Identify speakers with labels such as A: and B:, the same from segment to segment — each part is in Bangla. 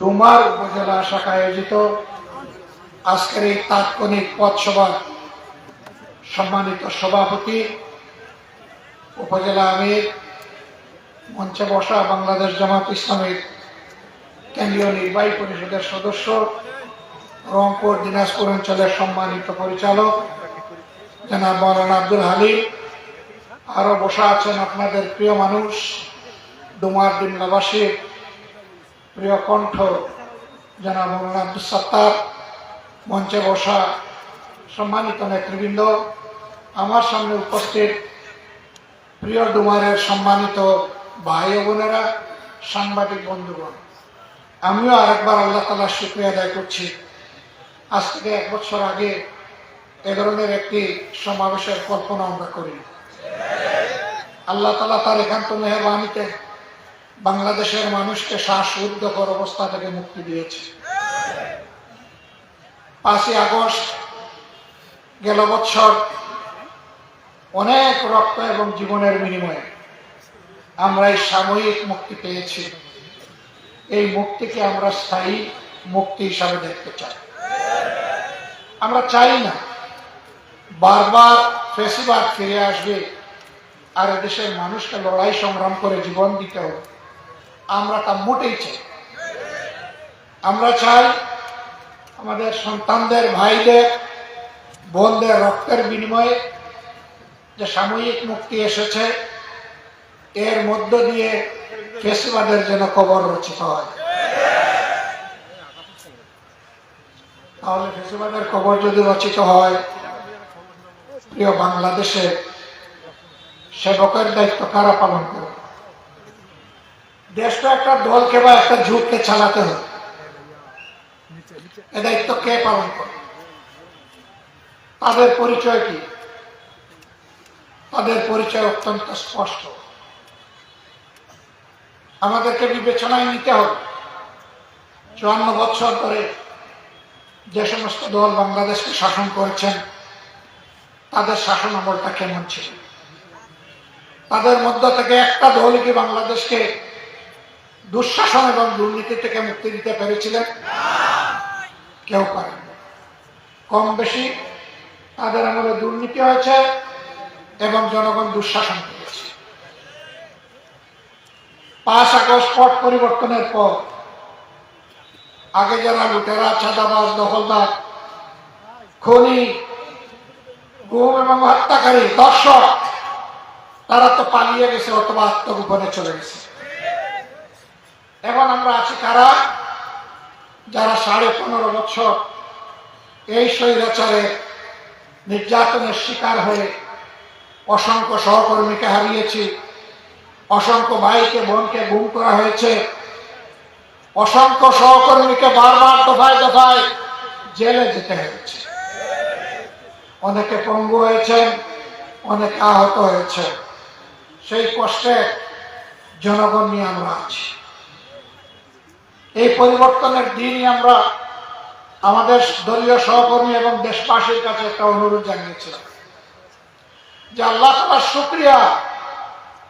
A: ডুমার উপজেলা শাখা আয়োজিত আজকের এই তাৎক্ষণিক পথসভার সম্মানিত সভাপতি, উপজেলা আমির, মঞ্চে বসা বাংলাদেশ জামাত ইসলামের কেন্দ্রীয় নির্বাহী পরিষদের সদস্য, রংপুর দিনাজপুর অঞ্চলের সম্মানিত পরিচালক, জনাব মৌলানা আব্দুল হালিম। আরও বসা আছেন আপনাদের প্রিয় মানুষ ডুমার ডিমলাবাসীর প্রিয় কণ্ঠ, জনাব মৌলানা আব্দুল সত্তার, মঞ্চে বসা সম্মানিত নেতৃবৃন্দ, আমার সামনে উপস্থিত প্রিয় ডুমারের সম্মানিত ভাই বোনেরা, সাংবাদিক বন্ধুগণ, আমিও আরেকবার আল্লাহ তালার শুক্রিয়া আদায় করছি। আজ থেকে এক বছর আগে এ ধরনের একটি সমাবেশের কল্পনা আমরা করি আল্লাহ তালা তার একান্ত মেহরবানিতে বাংলাদেশের মানুষকে শ্বাসরুদ্ধকর অবস্থা থেকে মুক্তি দিয়েছে। পাঁচই আগস্ট গেল বছর অনেক রক্ত এবং জীবনের বিনিময়ে আমরা এই সাময়িক মুক্তি পেয়েছি। এই মুক্তিকে আমরা স্থায়ী মুক্তি হিসাবে দেখতে চাই। আমরা চাই না বারবার ফেসিবাদ ফিরে আসবে আর দেশের মানুষকে লড়াই সংগ্রাম করে জীবন দিতে হবে। আমরা তা মোটেই চাই। আমরা চাই আমাদের সন্তানদের, ভাইদের, বোনদের রক্তের বিনিময়ে যে সাময়িক মুক্তি এসেছে, এর মধ্য দিয়ে ফেসিবাদের যেন কবর রচিত হয়। তাহলে ফেসিবাদের কবর যদি রচিত হয়, প্রিয় বাংলাদেশে সেবকের দায়িত্ব কারা পালন করবে? দেশটা একটা দলকে বা একটা ঝুঁককে চালাতে হবে। এ দায়িত্ব কে পালন করবে তাদের পরিচয় কি? তাদের পরিচয় অত্যন্ত স্পষ্ট। আমাদেরকে বিবেচনায় নিতে হবে। চুয়ান্ন বছর ধরে যে সমস্ত দল বাংলাদেশকে শাসন করেছেন, তাদের শাসন আমলটা কেমন ছিল? তাদের মধ্য থেকে একটা দল কি বাংলাদেশকে দুঃশাসন এবং দুর্নীতি থেকে মুক্তি দিতে পেরেছিলেন? কেউ পারেন কম বেশি তাদের আমলে দুর্নীতি হয়েছে এবং জনগণ দুঃশাসন করেছে পাঁচ আগস্ট পট পরিবর্তনের পর আগে যারা লুটেরা ছাদাবাজ দখলদার, খনি, গুম এবং হত্যাকারী, দর্শক, তারা তো পালিয়ে গেছে অথবা আত্মগোপনে চলে গেছে। এখন আমরা আছি কারা? যারা সাড়ে পনেরো বছর এই স্বৈরাচারের নির্যাতনের শিকার হয়ে অসংখ্য সহকর্মীকে হারিয়েছি, অসংখ্য ভাইকে, বোনকে গুম করা হয়েছে, অসংখ্য সহকর্মীকে বারবার দফায় দফায় জেলে যেতে হয়েছে। অনেকে পঙ্গু হয়েছেন, অনেকে আহত হয়েছে সেই কষ্টে জনগণ নিয়ে আমরা আছি। এই পরিবর্তনের দিনই আমরা আমাদের দলীয় সহকর্মী এবং দেশবাসীর কাছে একটা অনুরোধ জানিয়েছিলাম যে আল্লাহ তালার শুক্রিয়া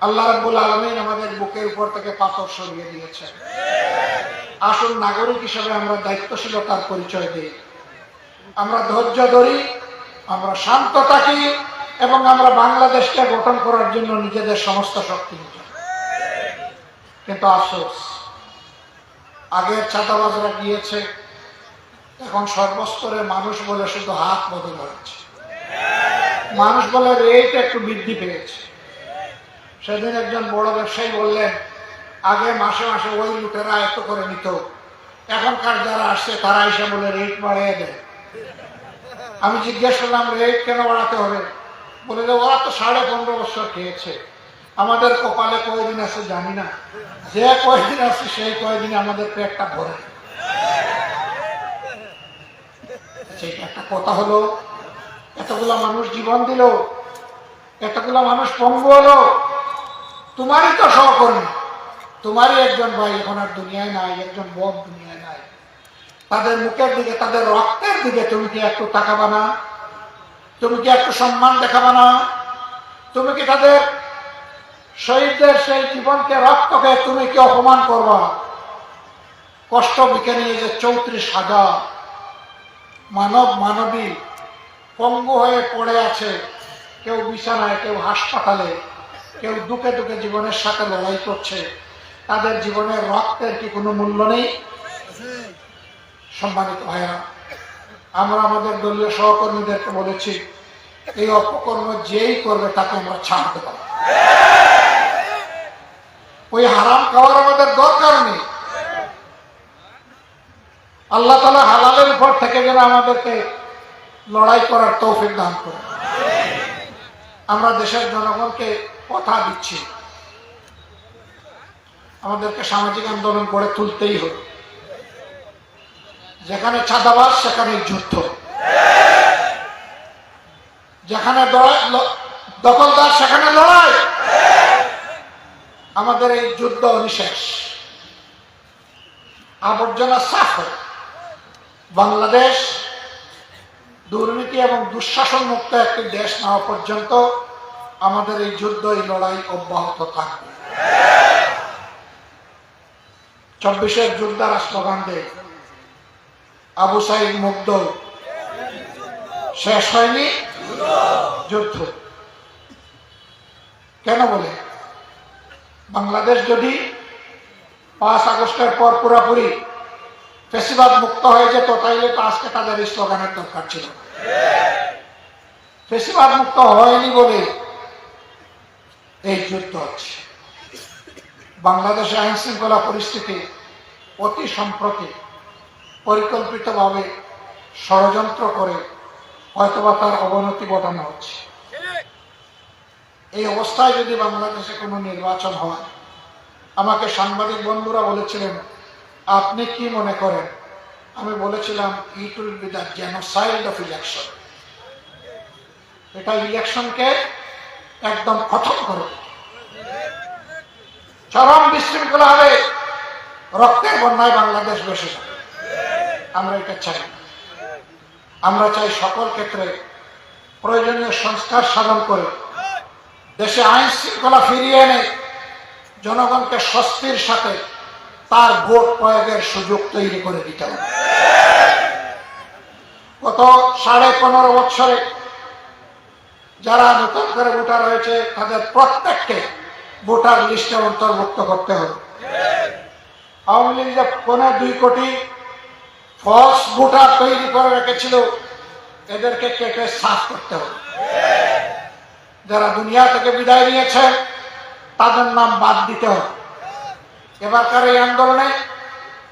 A: আল্লাহ রাব্বুল আলমিন আমাদের বুকের উপর থেকে পাথর সরিয়ে দিয়েছেন। আসল নাগরিক হিসেবে আমরা দায়িত্বশীলতার পরিচয় দিই। আমরা ধৈর্য ধরি, আমরা শান্ত থাকি এবং আমরা বাংলাদেশকে গঠন করার জন্য নিজেদের সমস্ত শক্তি নিয়ে কিন্তু আফসোস আগের ছাতাবাজরা গিয়েছে, এখন সর্বস্তরে মানুষ বলে শুধু হাত বদল হয়েছে মানুষ বলে রেট একটু বৃদ্ধি পেয়েছে। সেদিন একজন বড় ব্যবসায়ী বললেন, আগে মাসে মাসে ওই লুটেরা এত করে নিত। এখনকার যারা আসছে তারা এসে বলে রেট বাড়িয়ে দেয়। আমি জিজ্ঞেস করলাম রেট কেন বাড়াতে হবে? বলে যে ওরা তো সাড়ে পনেরো বছর খেয়েছে। আমাদের কপালে কয়দিন আছে জানি না। যে কয়দিন আছে সেই কয়দিনে আমাদের পেটটা ভরে। সেইটা একটা কথা হলো, এতগুলা মানুষ জীবন দিল, এতগুলা মানুষ পঙ্গু হলো। তোমারই তো সহকর্মী। তোমারই একজন ভাই এখন আর দুনিয়ায় নাই, একজন বোন দুনিয়ায় নাই। তাদের মুখের দিকে, তাদের রক্তের দিকে তুমি কি একটু তাকাবা না? তুমি কি একটু সম্মান দেখাবা না? তুমি কি তাদের শহীদদের সেই জীবনকে রক্তকে তুমি কি অপমান করবা? কষ্ট বিকে নিয়ে যে চৌত্রিশ হাজার মানব মানবী পঙ্গু হয়ে পড়ে আছে, কেউ বিছানায়, কেউ হাসপাতালে, কেউ দুঃখে দুঃখে জীবনের সাথে লড়াই করছে, তাদের জীবনের রক্তের কি কোনো মূল্য নেই? সম্মানিত ভাইরা আমরা আমাদের দলীয় সহকর্মীদেরকে বলেছি, এই অপকর্ম যেই করবে তাকে আমরা ছাড়তে পারি ওই হারাম খাওয়ার আমাদের দরকার নেই। আল্লাহ তালা হালালের উপর থেকে যেন আমাদেরকে লড়াই করার তৌফিক দান করে আমরা দেশের জনগণকে কথা দিচ্ছি। আমাদেরকে সামাজিক আন্দোলন করে তুলতেই হবে। যেখানে ছাদাবাস সেখানে যুদ্ধ। যেখানে দখলদার, সেখানে লড়াই। আমাদের এই যুদ্ধ নিশেষ আবর্জনা সাফ বাংলাদেশ দুর্নীতি এবং দুঃশাসন মুক্ত একটি দেশ না পর্যন্ত আমাদের এই যুদ্ধ এই লড়াই অব্যাহত থাকবে। চব্বিশের যোদ্ধারা স্লোগান আবু সাইদ মুগ্ধ। শেষ হয়নি? যুদ্ধ। কেন বলে? বাংলাদেশ যদি পাঁচ আগস্টের পর পুরোপুরি ফেসিবাদ মুক্ত হয়ে যেত, তাইলে তো আজকে তাদের স্লোগানের দরকার ছিল। ফেসিবাদ মুক্ত হয়নি বলে এই যুদ্ধ হচ্ছে বাংলাদেশে আইন শৃঙ্খলা পরিস্থিতি অতি সম্প্রতি পরিকল্পিতভাবে ষড়যন্ত্র করে হয়তোবা তার অবনতি ঘটানো হচ্ছে এই অবস্থায় যদি বাংলাদেশে কোনো নির্বাচন হয়, আমাকে সাংবাদিক বন্ধুরা বলেছিলেন, আপনি কি মনে করেন? আমি বলেছিলাম it will be the genocide of election এটা ইলেকশনকে একদম খতম করে। চরম বিশৃঙ্খলা হবে রক্তের বন্যায় বাংলাদেশ বসে যাবে। আমরা এটা চাই। আমরা চাই সকল ক্ষেত্রে প্রয়োজনীয় সংস্কার সাধন করে দেশে আইন শৃঙ্খলা ফিরিয়ে এনে জনগণকে স্বস্তির সাথে তার ভোট প্রয়োগের সুযোগ তৈরি করে দিতে হবে। গত সাড়ে পনেরো বছরে যারা নতুন করে ভোটার হয়েছে, তাদের প্রত্যেককে ভোটার লিস্টে অন্তর্ভুক্ত করতে হবে। আওয়ামী লীগ যে পনেরো দুই কোটি ফলস ভোটার তৈরি করে রেখেছিল, এদেরকে কেটে সাফ করতে হবে। যারা দুনিয়া থেকে বিদায় নিয়েছেন তাদের নাম বাদ দিতে হবে। এবারকার এই আন্দোলনে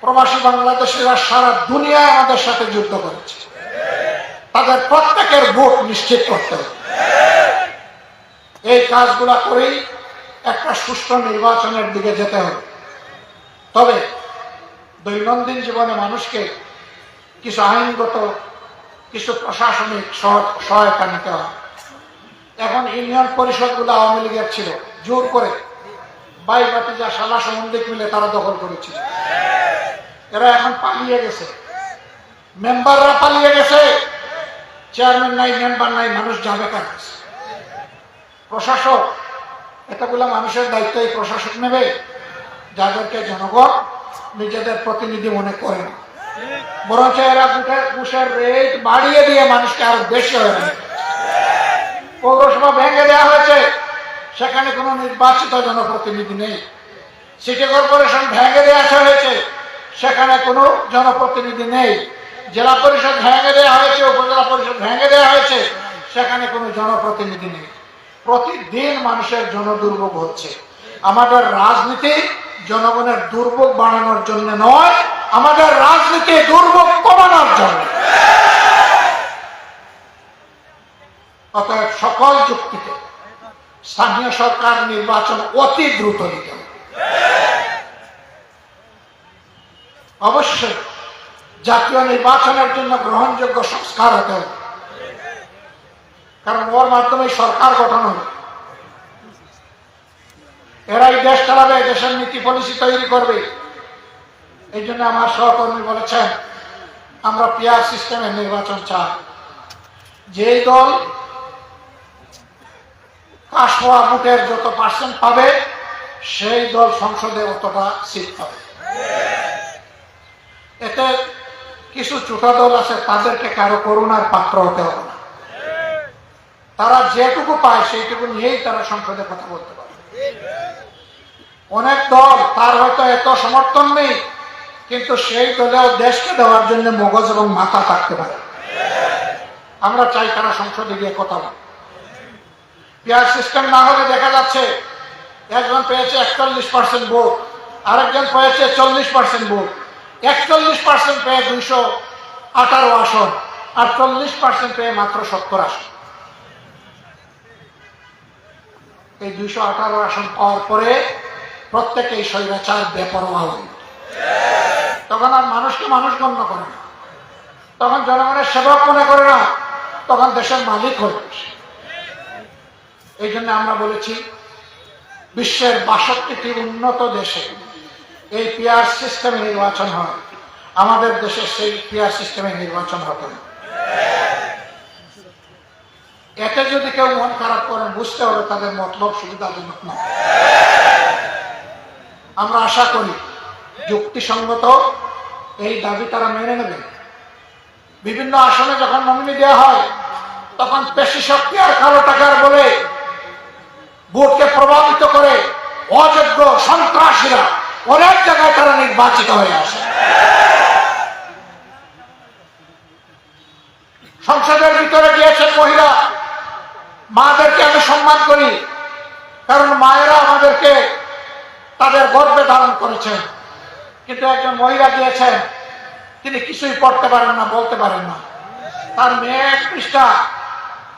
A: প্রবাসী বাংলাদেশিরা সারা দুনিয়ায় আমাদের সাথে যুদ্ধ করেছে। তাদের প্রত্যেকের ভোট নিশ্চিত করতে হবে। এই কাজগুলা করেই একটা সুষ্ঠু নির্বাচনের দিকে যেতে হবে। তবে দৈনন্দিন জীবনে মানুষকে কিছু আইনগত, কিছু প্রশাসনিক সহ- সহায়তা নিতে হয় এখন ইউনিয়ন পরিষদগুলো আওয়ামী লীগের ছিল, জোর করে। বাই বাতিজা সালা সম্বন্ধিক মিলে তারা দখল করেছিল। এরা এখন পালিয়ে গেছে। মেম্বাররা পালিয়ে গেছে। চেয়ারম্যান নাই, মেম্বার নাই, মানুষ যাবে কার কাছে? প্রশাসক, এতগুলো মানুষের দায়িত্ব এই প্রশাসক নেবে। যাদেরকে জনগণ নিজেদের প্রতিনিধি মনে করে না। বরঞ্চ এরা ঘুষের ঘুষের রেট বাড়িয়ে দিয়ে মানুষকে আরও বেশি হয়ে পৌরসভা ভেঙে দেওয়া হয়েছে। সেখানে কোনো নির্বাচিত জনপ্রতিনিধি নেই। সিটি কর্পোরেশন ভেঙে দেওয়া হয়েছে। সেখানে কোনো জনপ্রতিনিধি নেই। জেলা পরিষদ ভেঙে দেওয়া হয়েছে, উপজেলা পরিষদ ভেঙে দেওয়া হয়েছে। সেখানে কোনো জনপ্রতিনিধি নেই। প্রতিদিন মানুষের জনদুর্ভোগ হচ্ছে। আমাদের রাজনীতি জনগণের দুর্ভোগ বাড়ানোর জন্য নয়, আমাদের রাজনীতি দুর্ভোগ কমানোর জন্য। অতএব সকল যুক্তিতে স্থানীয় সরকার নির্বাচন অতি দ্রুত হবে। অবশ্যই জাতীয় নির্বাচনের জন্য গ্রহণযোগ্য সংস্কার হতে হবে। কারণ ওর মাধ্যমে সরকার গঠন হবে। এরাই দেশ চালাবে, দেশের নীতি পলিসি তৈরি করবে। এই জন্য আমার সহকর্মী বলেছেন, আমরা পিয়ার সিস্টেমের নির্বাচন চাই। যেই দল হওয়া ভোটের যত পার্সেন্ট পাবে, সেই দল সংসদে অতটা সিট পাবে। এতে কিছু ছোট দল আছে, তাদেরকে কারও করুণার পাত্র হতে হবে না। তারা যেটুকু পায়, সেইটুকু নিয়েই তারা সংসদে কথা বলতে পারে অনেক দল, তার হয়তো এত সমর্থন নেই, কিন্তু সেই দলেও দেশকে দেওয়ার জন্য মগজ এবং মাথা থাকতে পারে। আমরা চাই তারা সংসদে গিয়ে কথা বলে পেয়ার সিস্টেম না হলে দেখা যাচ্ছে একজন পেয়েছে একচল্লিশ পার্সেন্ট ভোট, আরেকজন পেয়েছে চল্লিশ পার্সেন্ট ভোট একচল্লিশ পার্সেন্ট পেয়ে দুইশো আঠারো আসন আর চল্লিশ পার্সেন্ট পেয়ে মাত্র সত্তর আসন এই দুইশো আঠারো আসন পাওয়ার পরে প্রত্যেকেই স্বৈরাচার, বেপরোয়া হয়ে। তখন আর মানুষকে মানুষ গণ্য করে না তখন জনগণের সেবক মনে করে না, তখন দেশের মালিক হয়ে। এই জন্য আমরা বলেছি, বিশ্বের বাষট্টিটি উন্নত দেশে এই পিয়ার সিস্টেমে নির্বাচন হয়। আমাদের দেশে সেই পিয়ার সিস্টেমে নির্বাচন হতো না। এতে যদি কেউ মন খারাপ করেন বুঝতে হবে তাদের মতলব সুবিধাজনক না। আমরা আশা করি, যুক্তিসঙ্গত এই দাবি তারা মেনে নেবে। বিভিন্ন আসনে যখন নমিনি দেওয়া হয়, তখন পেশি শক্তি আর কালো টাকার বলে ভোটকে প্রভাবিত করে অযোগ্য সন্ত্রাসীরা অনেক জায়গায় তারা নির্বাচিত হয়ে আসে। সংসদের ভিতরে গিয়েছেন মহিলা। মাদেরকে আমি সম্মান করি, কারণ মায়েরা আমাদেরকে তাদের গর্বে ধারণ করেছেন। কিন্তু একজন মহিলা গিয়েছেন, তিনি কিছুই পড়তে পারেন না, বলতে পারেন না। তার মেয়ে পৃষ্ঠা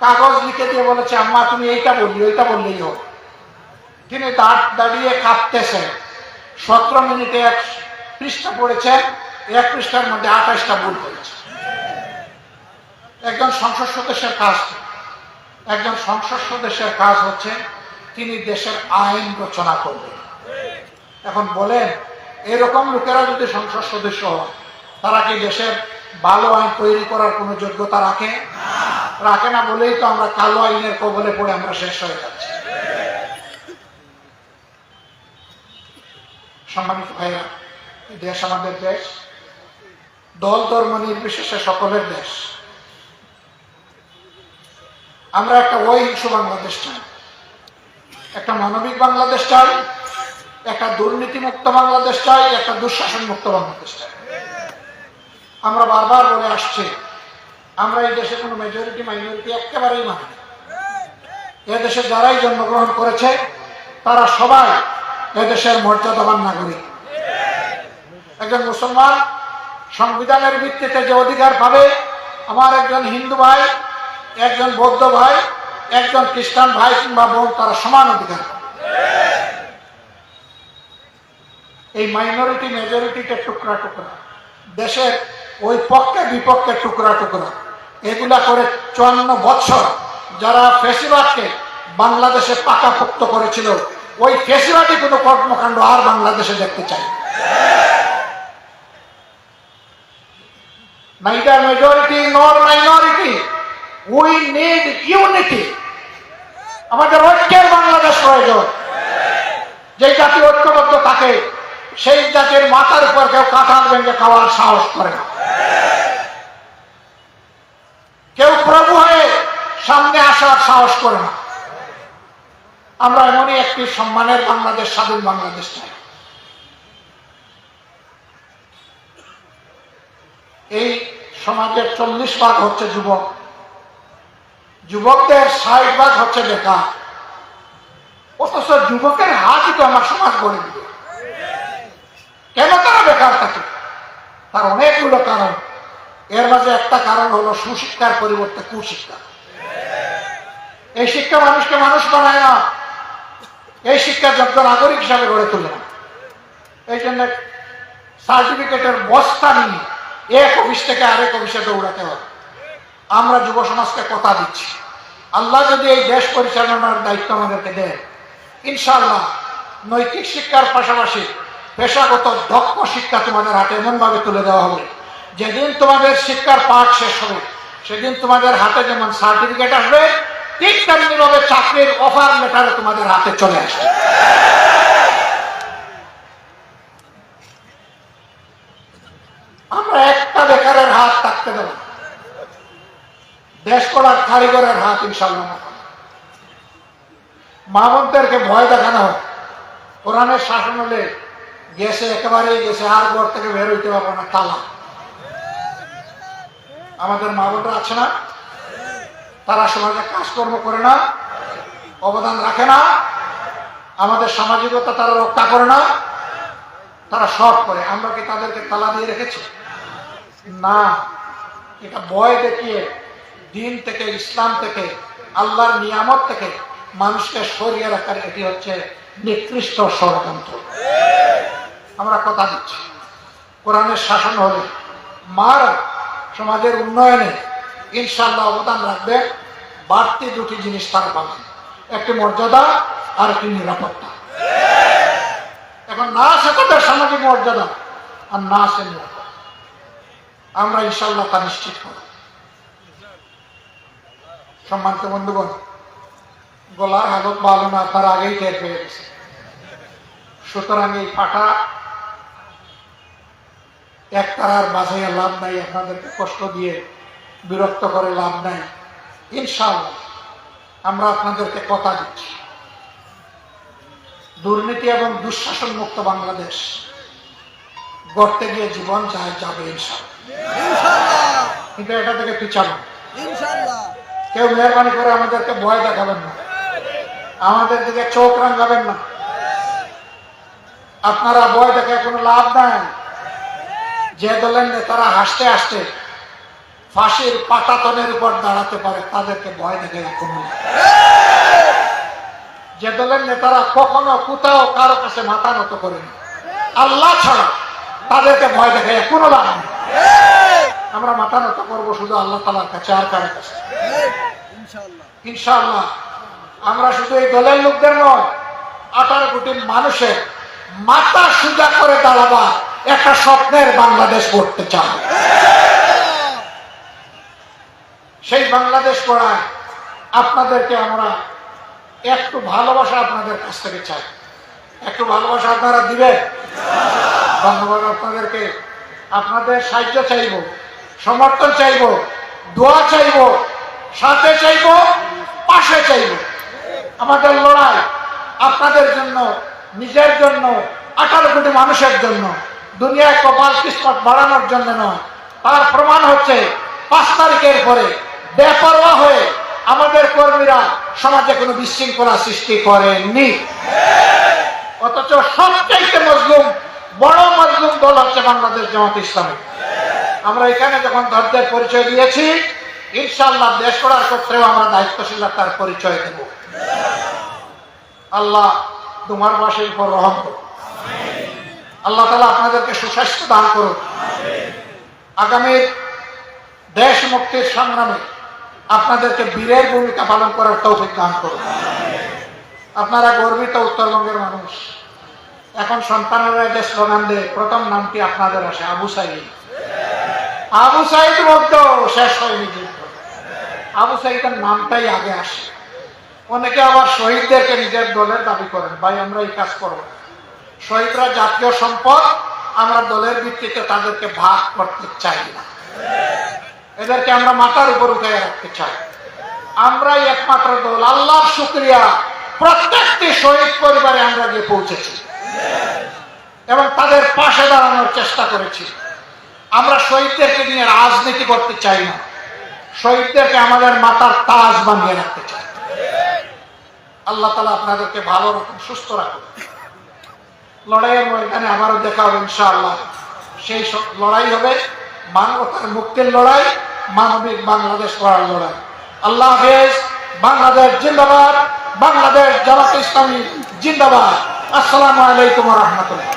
A: কাগজ লিখে দিয়ে বলেছে, আম্মা, তুমি এইটা বললি, ওইটা বললেই হোক। তিনি দাঁড় দাঁড়িয়ে কাঁপতেছেন। সতেরো মিনিটে এক পৃষ্ঠা পড়েছেন, এক পৃষ্ঠার মধ্যে আঠাশটা ভুল করেছে। একজন সংসদ সদস্যের কাজ, একজন সংসদ সদস্যের কাজ হচ্ছে তিনি দেশের আইন রচনা করবেন। এখন বলেন, এরকম লোকেরা যদি সংসদ সদস্য হয়, তারা কি দেশের ভালো আইন তৈরি করার কোনো যোগ্যতা রাখে? রাখে না বলেই তো আমরা কালো আইনের কবলে পড়ে আমরা শেষ হয়ে যাচ্ছি। সম্মানিত ভাইরা দেশ আমাদের দেশ। দল, ধর্ম নির্বিশেষে সকলের দেশ। আমরা একটা অহিংস বাংলাদেশ চাই। একটা মানবিক বাংলাদেশ চাই। একটা দুর্নীতিমুক্ত বাংলাদেশ চাই। একটা দুঃশাসন মুক্ত বাংলাদেশ চাই। আমরা বারবার বলে আসছি, আমরা এই দেশে কোনো মেজরিটি মাইনরিটি একেবারেই মানি না। এ দেশে যারাই জন্মগ্রহণ করেছে, তারা সবাই এদেশের মর্যাদাবান নাগরিক। একজন মুসলমান সংবিধানের ভিত্তিতে যে অধিকার পাবে, আমার একজন হিন্দু ভাই, একজন বৌদ্ধ ভাই, একজন খ্রিস্টান ভাই কিংবা বোন তারা সমান অধিকার এই মাইনরিটি মেজরিটিতে টুকরা টুকরা। দেশের ওই পক্ষে বিপক্ষে টুকরা টুকরা। এগুলা করে চুয়ান্ন বছর যারা ফেসিবাদকে বাংলাদেশে পাকাপোক্ত করেছিল ওই ফেসিবাদী কোনো কর্মকাণ্ড আর বাংলাদেশে দেখতে চাই. আমাদের ঐক্যের বাংলাদেশ প্রয়োজন। যে জাতি ঐক্যবদ্ধ থাকে, সেই জাতির মাথার উপর কেউ কাঁঠাল ভেঙে খাওয়ার সাহস করে না। কেউ প্রভু হয়ে সামনে আসার সাহস করে না। আমরা এমনই একটি সম্মানের বাংলাদেশ, স্বাধীন বাংলাদেশ চাই। এই সমাজের চল্লিশ ভাগ হচ্ছে যুবক। যুবকদের ষাট ভাগ হচ্ছে বেকার। অথচ যুবকের হাতই তো আমার সমাজ গড়ে দিবে। কেন তারা বেকার থাকে? তার অনেকগুলো কারণ। এর মাঝে একটা কারণ হলো সুশিক্ষার পরিবর্তে কুশিক্ষা। এই শিক্ষা মানুষকে মানুষ বানায় না। এই শিক্ষা যোগ্য নাগরিক হিসাবে গড়ে তোলে না। এই জন্য সার্টিফিকেটের বস্তা নিয়ে এক অফিস থেকে আরেক অফিসে দৌড়াতে হবে। আমরা যুব সমাজকে কথা দিচ্ছি। আল্লাহ যদি এই দেশ পরিচালনার দায়িত্ব আমাদেরকে দেন ইনশাল্লাহ নৈতিক শিক্ষার পাশাপাশি পেশাগত দক্ষ শিক্ষা তোমাদের হাতে এমনভাবে তুলে দেওয়া হবে। যেদিন তোমাদের শিক্ষার পাঠ শেষ হবে, সেদিন তোমাদের হাতে যেমন সার্টিফিকেট আসবে ঠিক তেমনিভাবে চাকরির অফার তোমাদের হাতে চলে আসবে আমরা একটা বেকারের হাত থাকতে দেব দেশ করার কারিগরের হাত ইনশাল্লাহ মামনদেরকে ভয় দেখানো হয় কোরআনের শাসন হলে গেছে একেবারেই গেছে, আর ঘর থেকে বের হইতে পারব না, তালা। আমাদের মা আছে না? তারা সমাজে কাজকর্ম করে না, অবদান রাখে না, আমাদের সামাজিকতা তারা রক্ষা করে না, তারা সব করে। আমরা কি তাদেরকে তালা দিয়ে রেখেছি? না। এটা ভয় দেখিয়ে দিন থেকে, ইসলাম থেকে, আল্লাহর নিয়ামত থেকে মানুষকে সরিয়ে রাখার এটি হচ্ছে নিকৃষ্ট ষড়যন্ত্র। আমরা কথা দিচ্ছি। কোরআনের শাসন হলে মার সমাজের উন্নয়নে ইনশাল্লাহ অবদান রাখবে। বাড়তি দুটি জিনিস তারা পাবেন একটি মর্যাদা, আর একটি নিরাপত্তা। এখন না আছে তাদের সামাজিক মর্যাদা, আর না আছে নিরাপত্তা। আমরা ইনশাল্লাহ তা নিশ্চিত করব। সম্মানিত বন্ধুগণ, গলার হালত ভালো না তার আগেই টের পেয়ে গেছে। সুতরাং এই ফাটা এক তারার বাজাইয়া লাভ নাই, আপনাদেরকে কষ্ট দিয়ে বিরক্ত করে লাভ নাই। ইনশাআল্লাহ আমরা আপনাদেরকে কথা দিচ্ছি। দুর্নীতি এবং দুঃশাসন মুক্ত বাংলাদেশ গড়তে গিয়ে জীবন যায় যাবে ইনশাআল্লাহ। কিন্তু এটা থেকে পিছানো। কেউ মেহরবানি করে আমাদেরকে ভয় দেখাবেন না। আমাদের দিকে চোখ রাঙাবেন না। আপনারা ভয় দেখে কোনো লাভ নাই। যে দলের নেতারা হাসতে হাসতে ফাঁসির পাটাতনের উপর দাঁড়াতে পারে তাদেরকে ভয় দেখে কোনো যে দলের নেতারা কখনো কোথাও কারও কাছে মাথা নত করেনি আল্লাহ ছাড়া তাদেরকে ভয় দেখে কোনো লাভ নেই। আমরা মাথা নত করব শুধু আল্লাহ তালার কাছে আর কারও কাছে।
B: ইনশাল্লাহ
A: ইনশাআল্লাহ। আমরা শুধু এই দলের লোকদের নয় আঠারো কোটি মানুষের মাথা সুজা করে দাঁড়াবা একটা স্বপ্নের বাংলাদেশ করতে চাই। সেই বাংলাদেশ করায় আপনাদেরকে আমরা একটু ভালোবাসা আপনাদের কাছ থেকে চাই। একটু ভালোবাসা আপনারা দিবেন? ধন্যবাদ আপনাদেরকে আপনাদের সাহায্য চাইব, সমর্থন চাইব, দোয়া চাইব, সাথে চাইব, পাশে চাইব। আমাদের লড়াই আপনাদের জন্য, নিজের জন্য, আঠারো কোটি মানুষের জন্য, দুনিয়ায় কপাল কিসমত বাড়ানোর জন্য নয়। তার প্রমাণ হচ্ছে পাঁচ তারিখের পরে বেপরোয়া হয়ে আমাদের কর্মীরা সমাজে কোনো বিশৃঙ্খলা সৃষ্টি করেননি। অথচ সবচাইতে মজলুম, বড় মজলুম দল হচ্ছে বাংলাদেশ জামাত ইসলামী। আমরা এখানে যখন ধর্মের পরিচয় দিয়েছি ইনশাল্লাহ দেশ করার ক্ষেত্রেও আমরা দায়িত্বশীলতার পরিচয় দেব। আল্লাহ তোমার বাসের উপর রহম করুন। আল্লাহ তালা আপনাদেরকে সুস্বাস্থ্য দান করুন। আগামী দেশ মুক্তির সংগ্রামে আপনাদেরকে বীরের ভূমিকা পালন করার তৌফিক দান করুন। আপনারা গর্বিত উত্তরবঙ্গের মানুষ। এখন সন্তানেরা যে স্লোগান দেয়, প্রথম নামটি আপনাদের আসে, আবু সাইদ। আবু সাইদ বলতো শেষ হয়নি যুদ্ধ আবু সাইদের নামটাই আগে আসে। অনেকে আবার শহীদদেরকে নিজের দলের দাবি করেন, ভাই, আমরা এই কাজ করব শহীদরা জাতীয় সম্পদ, আমরা দলের ভিত্তিতে তাদেরকে ভাগ করতে চাই না। এদেরকে আমরা মাথার উপর উঠে রাখতে চাই। আমরাই একমাত্র দল আল্লাহ শুক্রিয়া। প্রত্যেকটি শহীদ পরিবারে আমরা গিয়ে পৌঁছেছি। এবং তাদের পাশে দাঁড়ানোর চেষ্টা করেছি। আমরা শহীদদেরকে নিয়ে রাজনীতি করতে চাই না। শহীদদেরকে আমাদের মাথার তাজ বানিয়ে রাখতে চাই। আল্লাহ তালা আপনাদেরকে ভালো রাখুন, সুস্থ রাখুন। লড়াইয়ের ময়দানে আবারও দেখা হবে ইনশাআল্লাহ। সেই লড়াই হবে। মানবতার মুক্তির লড়াই, মানবিক বাংলাদেশ করার লড়াই। আল্লাহ হাফেজ, বাংলাদেশ জিন্দাবাদ, বাংলাদেশ জামাত ইসলামী জিন্দাবাদ। আসসালামু আলাইকুম রহমতুল্লাহ।